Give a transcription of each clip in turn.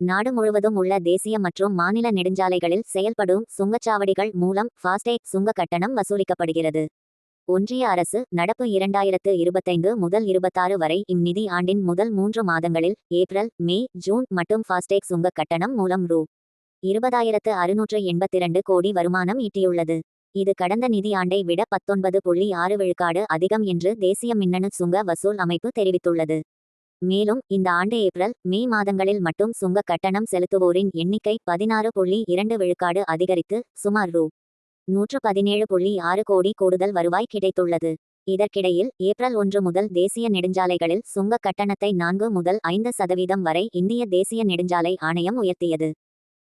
நாடு முழுவதும் உள்ள தேசிய மற்றும் மாநில நெடுஞ்சாலைகளில் செயல்படும் சுங்கச்சாவடிகள் மூலம் ஃபாஸ்டேக் சுங்க கட்டணம் வசூலிக்கப்படுகிறது. ஒன்றிய அரசு நடப்பு இரண்டாயிரத்து இருபத்தைந்து முதல் இருபத்தாறு வரை இந்நிதி ஆண்டின் முதல் மூன்று மாதங்களில் ஏப்ரல் மே ஜூன் மற்றும் ஃபாஸ்டேக் சுங்க கட்டணம் மூலம் ரூ. இருபதாயிரத்து அறுநூற்று எண்பத்திரண்டு கோடி வருமானம் ஈட்டியுள்ளது. இது கடந்த நிதி ஆண்டை விட பத்தொன்பது புள்ளி ஆறு விழுக்காடு அதிகம் என்று தேசிய மின்னணு சுங்க வசூல் அமைப்பு தெரிவித்துள்ளது. மேலும் இந்த ஆண்டு ஏப்ரல் மே மாதங்களில் மட்டும் சுங்க கட்டணம் செலுத்துவோரின் எண்ணிக்கை பதினாறு புள்ளி இரண்டு விழுக்காடு அதிகரித்து சுமார் ரூ. நூற்று பதினேழு புள்ளி ஆறு கோடி கூடுதல் வருவாய் கிடைத்துள்ளது. இதற்கிடையில் ஏப்ரல் ஒன்று முதல் தேசிய நெடுஞ்சாலைகளில் சுங்க கட்டணத்தை நான்கு முதல் ஐந்து சதவீதம் வரை இந்திய தேசிய நெடுஞ்சாலை ஆணையம் உயர்த்தியது.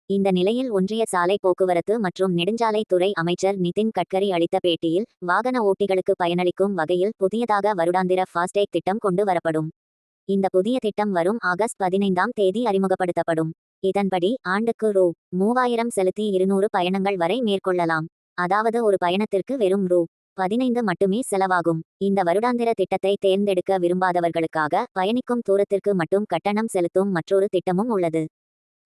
இந்த நிலையில் ஒன்றிய சாலை போக்குவரத்து மற்றும் நெடுஞ்சாலைத்துறை அமைச்சர் நிதின் கட்கரி அளித்த பேட்டியில் வாகன ஓட்டிகளுக்கு பயனளிக்கும் வகையில் புதியதாக வருடாந்திர ஃபாஸ்டேக் திட்டம் கொண்டு வரப்படும். இந்த புதிய திட்டம் வரும் ஆகஸ்ட் பதினைந்தாம் தேதி அறிமுகப்படுத்தப்படும். இதன்படி ஆண்டுக்கு ரூ. மூவாயிரம் செலுத்தி இருநூறு பயணங்கள் வரை மேற்கொள்ளலாம். அதாவது ஒரு பயணத்திற்கு வெறும் ரூ. பதினைந்து மட்டுமே செலவாகும். இந்த வருடாந்திர திட்டத்தை தேர்ந்தெடுக்க விரும்பாதவர்களுக்காக பயணிக்கும் தூரத்திற்கு மட்டும் கட்டணம் செலுத்தும் மற்றொரு திட்டமும் உள்ளது.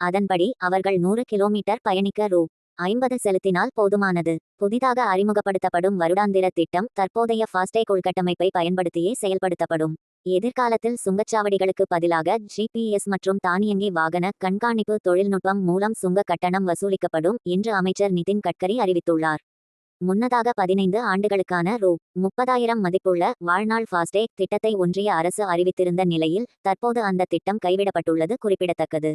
அதன்படி அவர்கள் நூறு கிலோமீட்டர் பயணிக்க ரூ. ஐம்பது செலுத்தினால் போதுமானது. புதிதாக அறிமுகப்படுத்தப்படும் வருடாந்திர திட்டம் தற்போதைய ஃபாஸ்டேக் உள்கட்டமைப்பை பயன்படுத்தியே செயல்படுத்தப்படும். எதிர்காலத்தில் சுங்கச்சாவடிகளுக்கு பதிலாக ஜிபிஎஸ் மற்றும் தானியங்கி வாகன கண்காணிப்பு தொழில்நுட்பம் மூலம் சுங்க கட்டணம் வசூலிக்கப்படும் என்று அமைச்சர் நிதின் கட்கரி அறிவித்துள்ளார். முன்னதாக பதினைந்து ஆண்டுகளுக்கான ரூ. முப்பதாயிரம் மதிப்புள்ள வாழ்நாள் ஃபாஸ்டேக் திட்டத்தை ஒன்றிய அரசு அறிவித்திருந்த நிலையில் தற்போது அந்த திட்டம் கைவிடப்பட்டுள்ளது குறிப்பிடத்தக்கது.